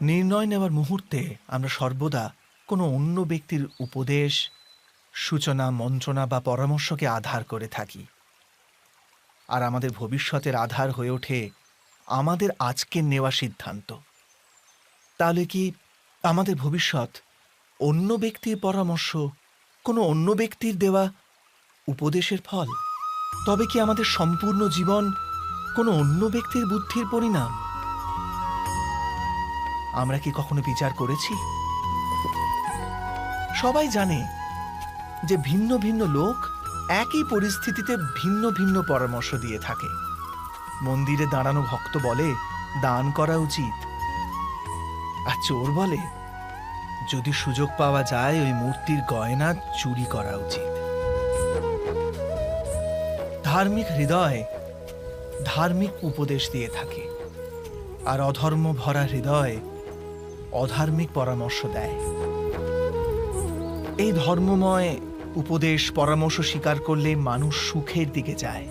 নির্ণয় নেওয়ার মুহূর্তে আমরা সর্বদা কোনো অন্য ব্যক্তির উপদেশ, সূচনা, মন্ত্রণা বা পরামর্শকে আধার করে থাকি। আর আমাদের ভবিষ্যতের আধার হয়ে ওঠে আমাদের আজকের নেওয়া সিদ্ধান্ত। তাহলে কি আমাদের ভবিষ্যৎ অন্য ব্যক্তির পরামর্শ, কোনো অন্য ব্যক্তির দেওয়া উপদেশের ফল? তবে কি আমাদের সম্পূর্ণ জীবন কোনো অন্য ব্যক্তির বুদ্ধির পরিণাম? আমরা কি কখনো বিচার করেছি? সবাই জানে যে ভিন্ন ভিন্ন লোক একই পরিস্থিতিতে ভিন্ন ভিন্ন পরামর্শ দিয়ে থাকে। মন্দিরে দাঁড়ানো ভক্ত বলে, দান করা উচিত। আর চোর বলে, যদি সুযোগ পাওয়া যায়, ওই মূর্তির গয়না চুরি করা উচিত। ধার্মিক হৃদয় ধার্মিক উপদেশ দিয়ে থাকে। আর অধর্ম ভরা হৃদয় অধার্মিক পরামর্শ দেয়। এই ধর্মময় উপদেশ পরামর্শ স্বীকার করলে মানুষ সুখের দিকে যায়।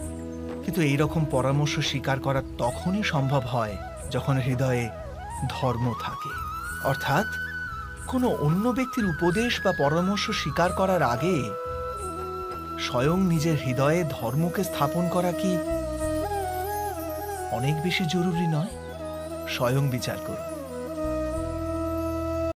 কিন্তু এই রকম পরামর্শ স্বীকার করা তখনই সম্ভব হয় যখন হৃদয়ে ধর্ম থাকে। অর্থাৎ কোনো অন্য ব্যক্তির উপদেশ বা পরামর্শ স্বীকার করার আগে স্বয়ং নিজের হৃদয়ে ধর্মকে স্থাপন করা কি অনেক বেশি জরুরি নয়? স্বয়ং বিচার করুন।